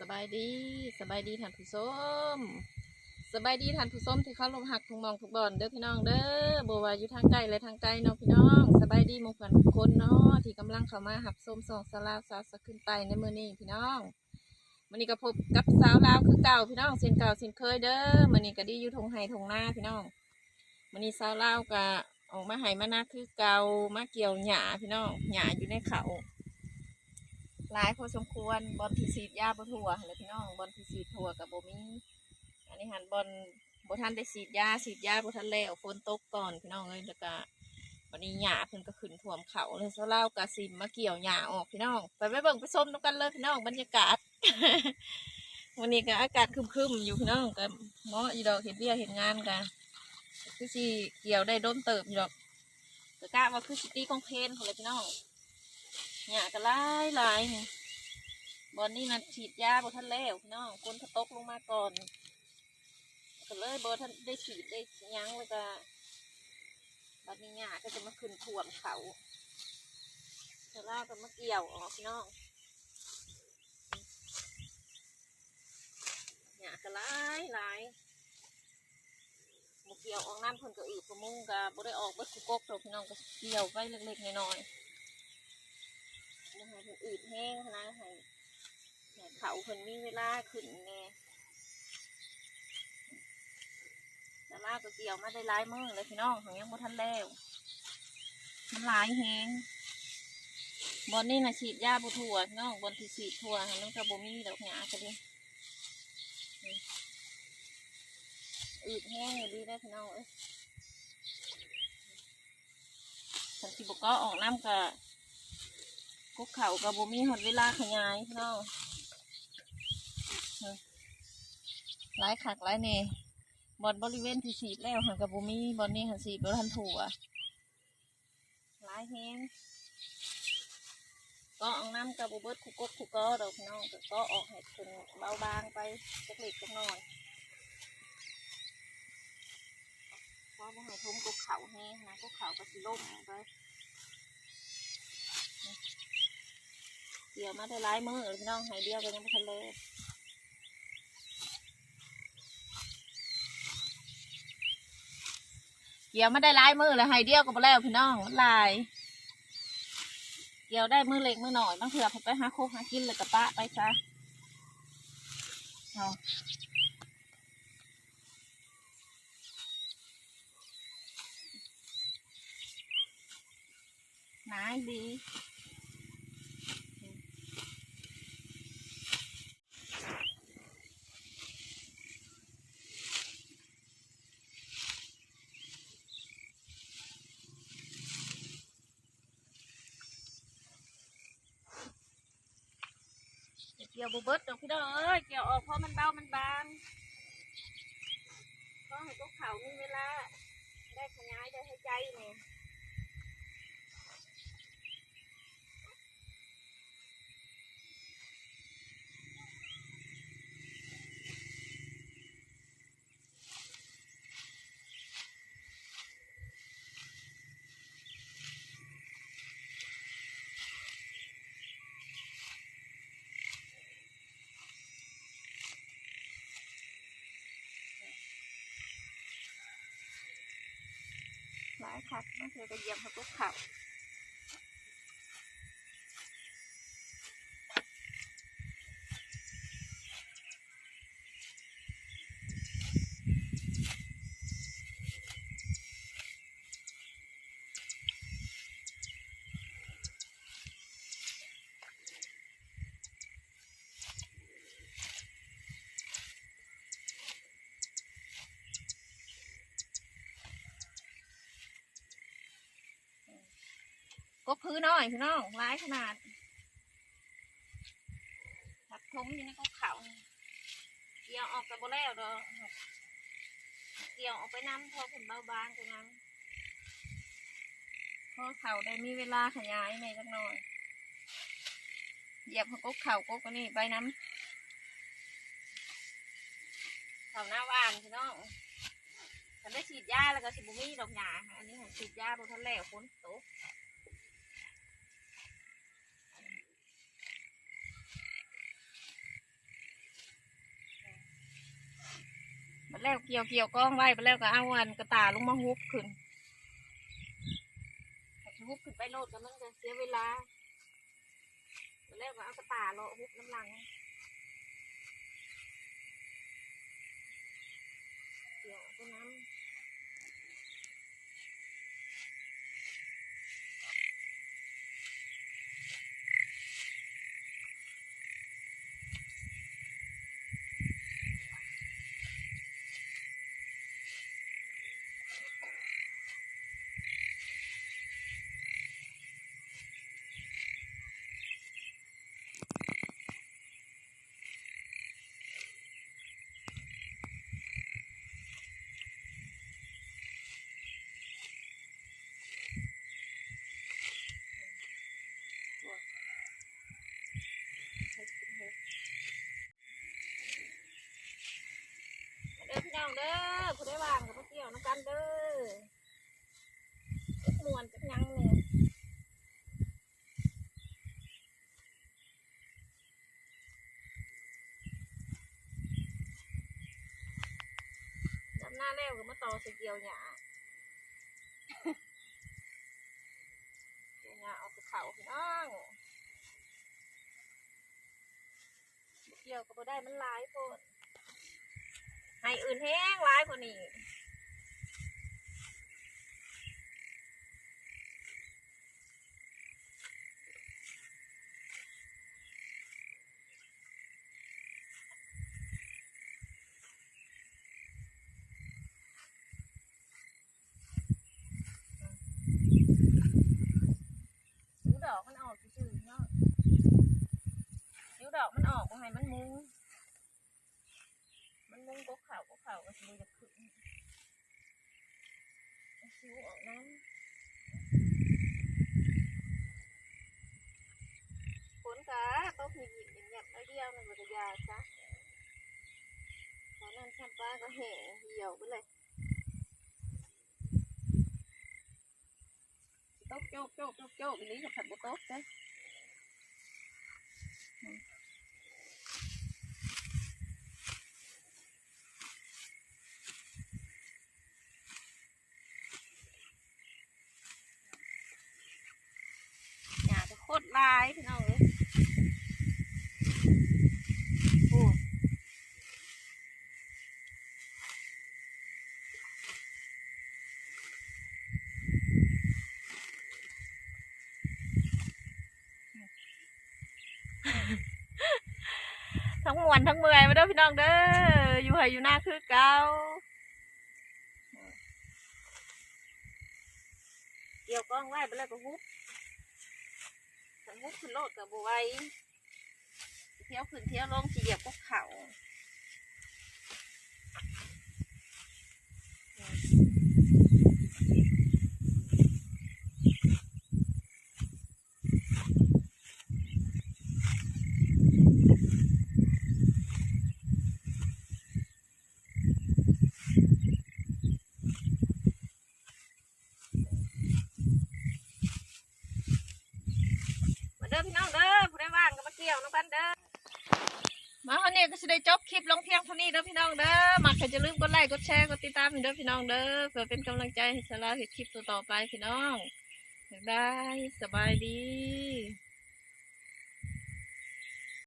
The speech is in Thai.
สบายดีสบายดีท่านผู้ชมสบายดีท่านผู้ชมที่เขาลงหักทุงมองทุกบอนเด้อพี่น้องเด้อบัวาอยู่ทางไกลและทางไกลเนาะพี่น้องสบายดีมุกกันทุกคนเนาะที่กำลังเข้ามาหับส้มสองสลาวสาวสะขึ้นไปในมือนี้พี่น้องวันนี้ก็พบกับสาวลาวคือเก่าพี่น้องเส้นเก่าเส้นเคยเด้อวันนี้ก็ดีอยู่ทงไห้ทงหน้าพี่น้องวันนี้สาวลาวก็ออกมาไห้มาหน้าคือเก่ามาเกี่ยวหญ้าพี่น้องหญ้าอยู่ในเขา หลายพอสมควรบอลที่สีดยาบทั่วเลยพี่น้องบอลที่สีดทั่วกับโบมีอันนี้หันบอลบทันได้สีดยาสีดยาบทันแล้วฝนตกก่อนพี่น้องเลยแล้วก็วันนี้หญ้าเพิ่นก็ขึ้นท่วมเขาเลยเล่าวกะสิมมาเกี่ยวหญ้าออกพี่น้องไปไปเบิ่งไปส้มน้ำกันเลยพี่น้องบรรยากาศ วันนี้ก็อากาศคึมๆอยู่พี่น้องก็เนาะอีดอกเห็นเบี้ยเห็นงานกันคือสิเกี่ยวได้โดนเติบอยู่ดอกแต่กะว่าคือสิตีกองเพนของเลยพี่น้อง หยาก็หลายลายนี่บอนนี่นะฉีดยาบนทันแล้วพี่น้องคนเขาตกลงมาก่อนก็เลยบทันได้ฉีดได้ยั้งแล้วก็บัดนี้หยาก็จะมาขึ้นถ่วมเขาจะลากกันมาเกี่ยวออกพี่น้องหยาก็หลายลายบเกี่ยวออกน้ำเพิ่นก็อืบประมุงก็บ่ได้ออกบิดคุกกดอกพี่น้องก็เกี่ยวไปเล็กๆน้อยๆ นะคะถึงอืดแห้งนะให้เขาเพิ่นมีเวลาขึ้นแน่แต่ลาก็เกี่ยวมาได้หลายมือเลยพี่น้องของยังบ่ทันแล้วมันหลายแห้งบอนนี่นะฉีดยาบุถั่วน้องบอนที่ฉีดถั่วน้องกระบมีดอกหยาก็ดีนี่อืดแห้งอยู่ดีได้พี่น้องเอ้ยฉันสิบก็ออกน้ำกับ กุกเขากับบุมีหดเวลาขยายพี่น้องหลายขักหลายเน่บอนบริเวณที่ฉีดแล้วหันกับบุมีบอนนี้หันฉีดบทันถั่วหลายแห้งก็เอาน้ำกับบุเบิดคุกกกคุกกอดอกพี่น้องก็ออกให้เป็นเบาบางไปจักเล็กจักน้อยเพราะว่าให้ทุ่มกุกเขาแห้งนะกุกเขาก็สิล่มไป เกี่ยวมาได้หลายมือพี่น้องหายเดียวกันยังไม่ทันเลยเกี่ยวมาได้หลายมือเลยหายเดียวก็ไปแล้วพี่น้องลาย เกี่ยวได้มือเล็กมือหน่อยบางเถื่อผมไปหาโคหากินเลยกับปะไปซะเอานายดี กี่ยวบุเบิดดอกพี่น้องเอ้ยเกี่ยวออกเพราะมันเบามันบางก็ให้พวกเขามีเวลาได้ขยายได้ให้ใจเนี่ย คักมันเธอก็เยียบให้พวกเขา ก็พื้นน้อยพี่น้องหลายขนาดทับทมอยู่ในกกเขาเกี่ยวออกกับโบแล้วดอกเกี่ยวออกไปน้ำพอผลเบาบางไปน้ำพอเขาได้มีเวลาขยายในจักหน่อยเหยียบกกเขากกก็นี่ไปน้ำเขาหน้าหวานพี่น้องฉันได้ฉีดยาแล้วก็สิบุมี่ดอกหญ้าอันนี้ฉันฉีดยาบนทะเลฝนตก แล้วเกี่ยวเกี่ยวกล้องไว้ไปแล้วก็เอาอันกระตาลงมาฮุบขึ้นฮุบขึ้นไปโลดก็มันจะเสียเวลาไปแล้วก็เอากระตาเลาะฮุบน้ำหลังเกี่ยวตัวน้ำ เด้อพี่น้องเด้อผู้ได้วางน้ำกันเด้อจักมวนจักยังเนี่ยจำหน้าแล้วก็มาต่อสเกียวหยาเกียวหยาเอาไปเผาพี่น้องเกี่ยวก็บ่ได้มันหลายโพดให้อื่นแห้งร้ายกว่านี้นิ้วดอกมันออกซื่อๆเนาะนิ้ว ดอกมันออกบ่ให้มันมุง มันมุงกกเข่ากกเข่าก็สิจะขึ้นเอาคิ้วออกน้ำฝนกะตกหยิบหยิบหยับๆน้อยเดียวมันก็จะยาซะตอนนั้นชันป้าก็แห่เหี่ยวไปเลยตกโจกโจกโจกโจกอีนี้กับผัดบุตกเด้อหยาจะโคตร ลายพี่น้องเอ้ยโอ้ทั้งมวนทั้งเมื่อยมาเด้อพี่น้องเด้ออยู่ไหอยู่หน้าคือเก่าเกี่ยวกล้องไว้ไปแล้วก็ฮุบ สมมุกขึ้นโลดกับบไหว้เที่ยวขึ้นเที่ยวลงจีเหยียบพวกเขาเด้อพี่น้องเด้อผู้ได้ว่างก็มาเกี่ยวน้ำกันเด้อ มาคนนี้ก็จะได้จบคลิปลงเพียงเท่านี้เด้อพี่น้องเด้อมักก็จะลืมกดไลค์กดแชร์กดติดตามเด้อพี่น้องเด้อเพื่อเป็นกำลังใจให้สาระเห็ดคลิปต่อๆไปพี่น้องบ๊ายบายสบายดี